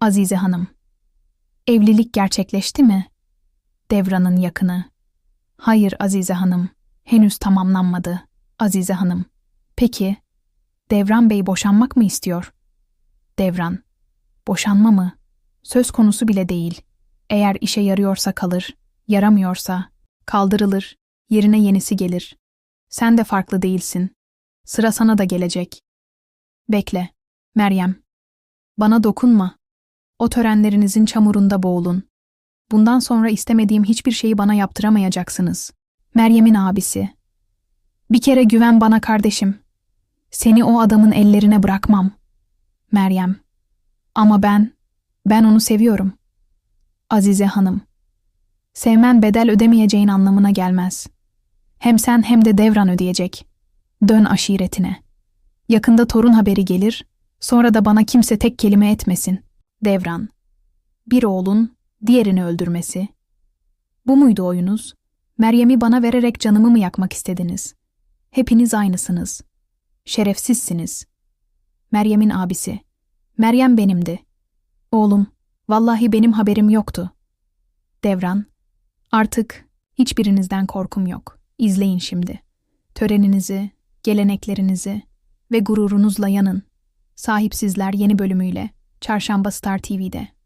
Azize Hanım. Evlilik gerçekleşti mi? Devran'ın yakını. Hayır Azize Hanım. Henüz tamamlanmadı. Azize Hanım. Peki. Devran Bey boşanmak mı istiyor? Devran. Boşanma mı? Söz konusu bile değil. Eğer işe yarıyorsa kalır, yaramıyorsa kaldırılır, yerine yenisi gelir. Sen de farklı değilsin. Sıra sana da gelecek. Bekle. Meryem. Bana dokunma. O törenlerinizin çamurunda boğulun. Bundan sonra istemediğim hiçbir şeyi bana yaptıramayacaksınız. Meryem'in abisi. Bir kere güven bana kardeşim. Seni o adamın ellerine bırakmam. Meryem. Ama ben, ben onu seviyorum. Azize Hanım. Sevmen bedel ödemeyeceğin anlamına gelmez. Hem sen hem de devran ödeyecek. Dön aşiretine. Yakında torun haberi gelir, sonra da bana kimse tek kelime etmesin. Devran. Bir oğlun diğerini öldürmesi. Bu muydu oyunuz? Meryem'i bana vererek canımı mı yakmak istediniz? Hepiniz aynısınız. Şerefsizsiniz. Meryem'in abisi. Meryem benimdi. Oğlum, vallahi benim haberim yoktu. Devran. Artık hiçbirinizden korkum yok. İzleyin şimdi. Töreninizi, geleneklerinizi ve gururunuzla yanın. Sahipsizler yeni bölümüyle Çarşamba Star TV'de.